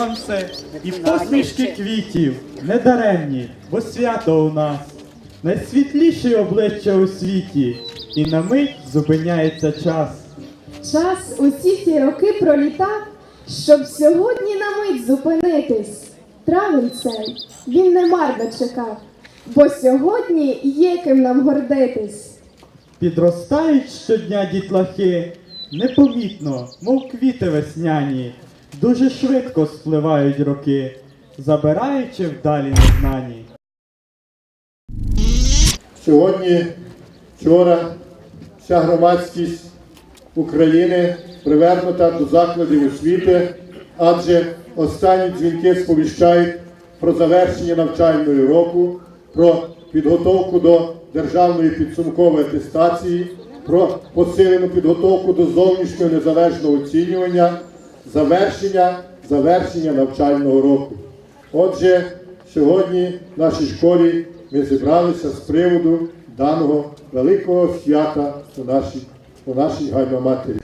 Травень, сонце і посмішки квітів недаремні, бо свято у нас. Найсвітліші обличчя у світі, і на мить зупиняється час. Час усі ці роки пролітав, щоб сьогодні на мить зупинитись. Травень цей він не марно чекав, бо сьогодні є ким нам гордитись. Підростають щодня дітлахи, непомітно, мов квіти весняні, дуже швидко спливають роки, забираючи вдалі незнані. Сьогодні, вчора, вся громадськість України привернута до закладів освіти, адже останні дзвінки сповіщають про завершення навчального року, про підготовку до державної підсумкової атестації, про посилену підготовку до зовнішнього незалежного оцінювання, завершення, завершення навчального року. Отже, сьогодні в нашій школі ми зібралися з приводу даного великого свята у нашій, у нашій гальмаматері.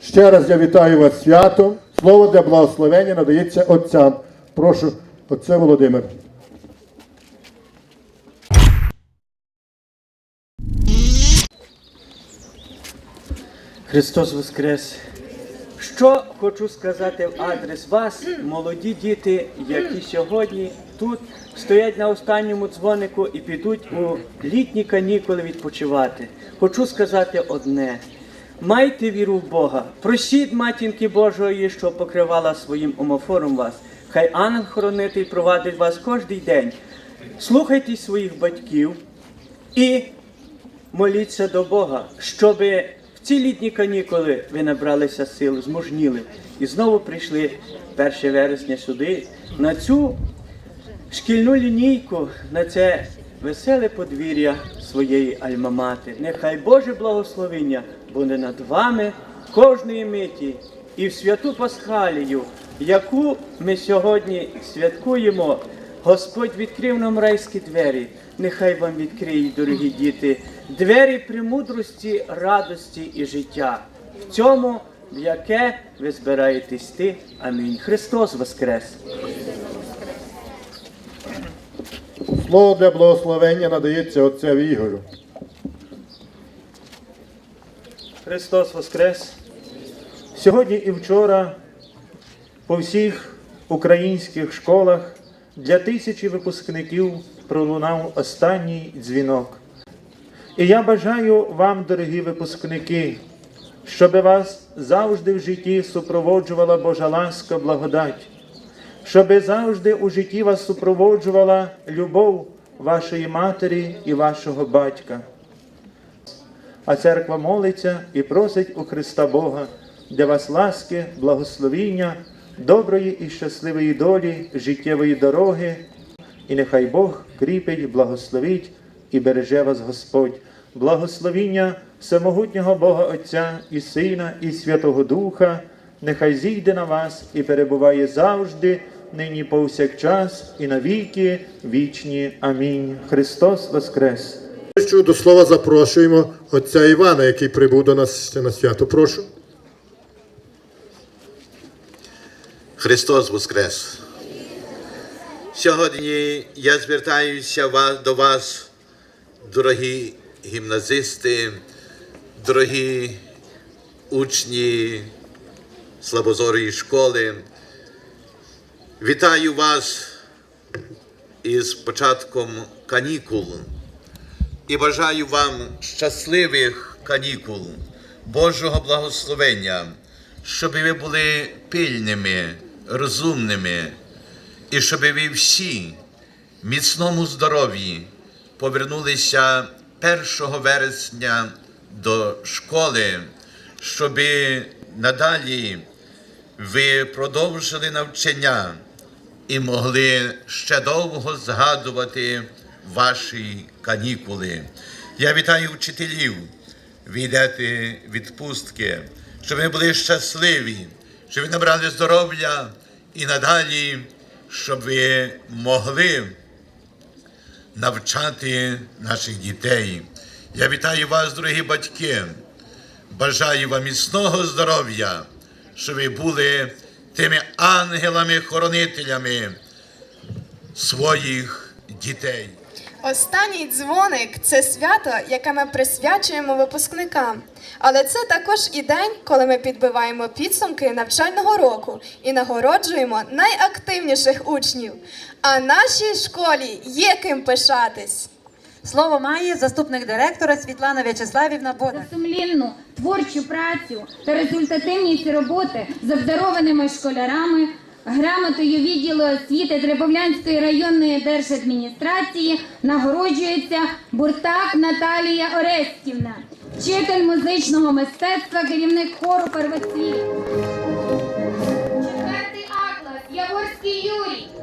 Ще раз я вітаю вас святом. Слово для благословення надається отцям. Прошу, отце Володимир. Христос Воскрес! Що хочу сказати в адрес вас, молоді діти, які сьогодні тут стоять на останньому дзвонику і підуть у літні канікули відпочивати. Хочу сказати одне: майте віру в Бога, просіть матінки Божої, що покривала своїм омофором вас. Хай ангел-хоронитель провадить вас кожний день. Слухайте своїх батьків і моліться до Бога, щоб в ці літні канікули ви набралися сил, змужніли і знову прийшли 1 вересня сюди, на цю шкільну лінійку, на це веселе подвір'я своєї альмамати. Нехай Боже благословення буде над вами кожної миті і в святу Пасхалію, яку ми сьогодні святкуємо. Господь відкрив нам райські двері. Нехай вам відкриють, дорогі діти, двері премудрості, радості і життя. В цьому, в яке ви збираєтесь ти. Амінь. Христос Воскрес! Слово для благословення надається отцеві Ігорю. Христос Воскрес! Сьогодні і вчора по всіх українських школах для тисячі випускників пролунав останній дзвінок. І я бажаю вам, дорогі випускники, щоб вас завжди в житті супроводжувала Божа ласка, благодать, щоб завжди у житті вас супроводжувала любов вашої матері і вашого батька. А церква молиться і просить у Христа Бога для вас ласки, благословіння, доброї і щасливої долі, життєвої дороги, і нехай Бог кріпить, благословить і береже вас Господь. Благословіння всемогутнього Бога Отця і Сина, і Святого Духа, нехай зійде на вас і перебуває завжди, нині повсякчас, і навіки вічні. Амінь. Христос Воскрес! До слова запрошуємо отця Івана, який прибув до нас на свято. Прошу. Христос Воскрес! Сьогодні я звертаюся до вас, дорогі гімназисти, дорогі учні слабозорої школи. Вітаю вас із початком канікул і бажаю вам щасливих канікул, Божого благословення, щоб ви були пильними, розумними, і щоб ви всі в міцному здоров'ї повернулися 1 вересня до школи, щоб надалі ви продовжили навчання і могли ще довго згадувати ваші канікули. Я вітаю вчителів, ви відпустки, щоб ви були щасливі, щоб ви набрали здоров'я і надалі, щоб ви могли навчати наших дітей. Я вітаю вас, дорогі батьки. Бажаю вам міцного здоров'я, щоб ви були тими ангелами-хоронителями своїх дітей. Останній дзвоник це свято, яке ми присвячуємо випускникам. Але це також і день, коли ми підбиваємо підсумки навчального року і нагороджуємо найактивніших учнів. А нашій школі є ким пишатись. Слово має заступник директора Світлана В'ячеславівна Бодnar. сумлінну творчу працю та результативність роботи з обдарованими школярами, грамотою відділу освіти Требовлянської районної держадміністрації нагороджується Буртак Наталія Орестівна, вчитель музичного мистецтва, керівник хору первоцвіт. Четвертий А клас Яворський Юрій.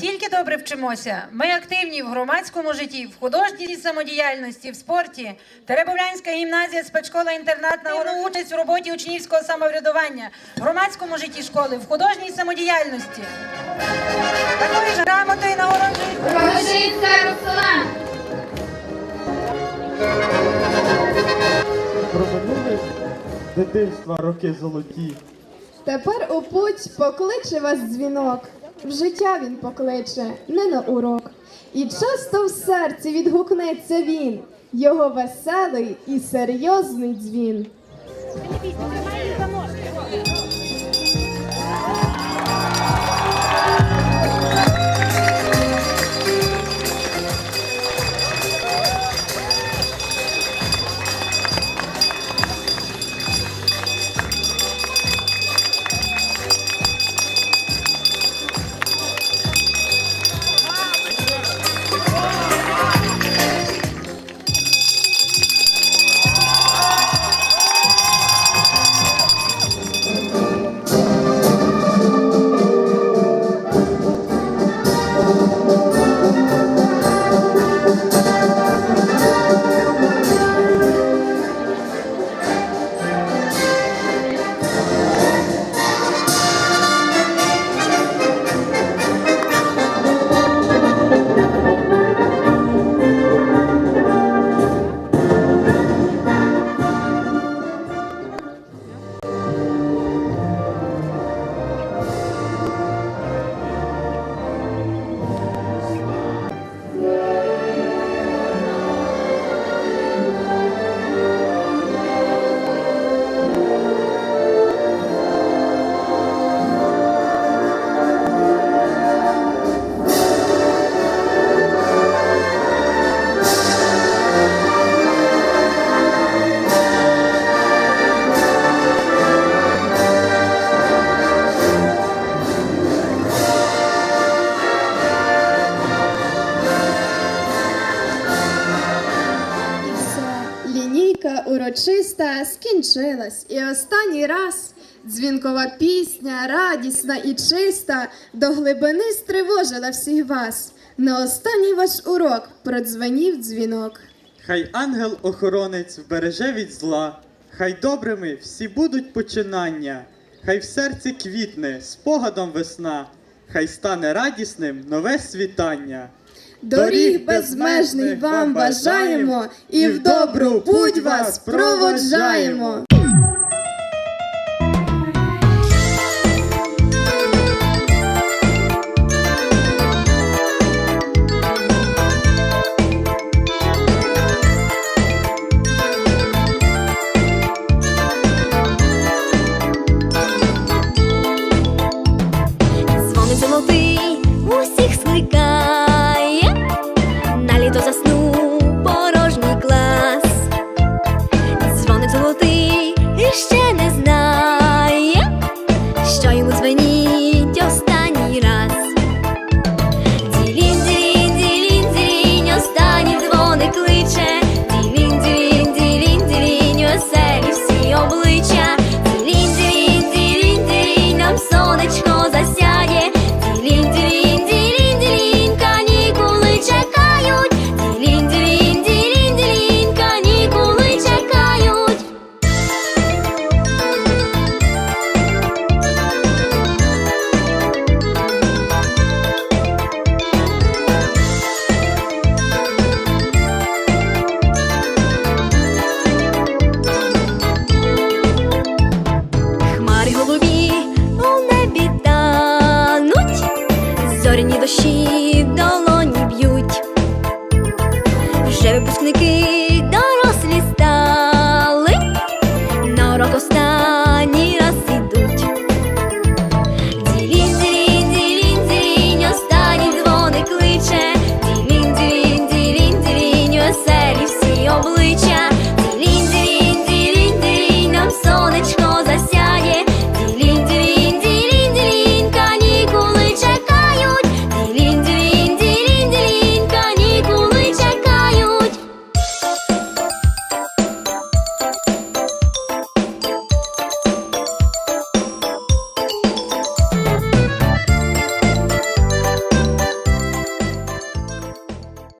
Тільки добре вчимося, ми активні в громадському житті, в художній самодіяльності, в спорті. Теребовлянська гімназія, спецшкола інтернат на участь у роботі учнівського самоврядування, в громадському житті школи, в художній самодіяльності. Такою ж грамотою нагороджують. Рогожинська Роксолана. Проминули дитинства роки золоті. Тепер у путь покличе вас дзвінок. В життя він покличе, не на урок. І часто в серці відгукнеться він, його веселий і серйозний дзвін. Лінійка урочиста скінчилась, і останній раз дзвінкова пісня, радісна і чиста, до глибини стривожила всіх вас. На останній ваш урок продзвенів дзвінок. Хай ангел-охоронець вбереже від зла, хай добрими всі будуть починання, хай в серці квітне спогадом весна, хай стане радісним нове світання. Доріг безмежних вам бажаємо, і в добру путь вас проводжаємо. випускники.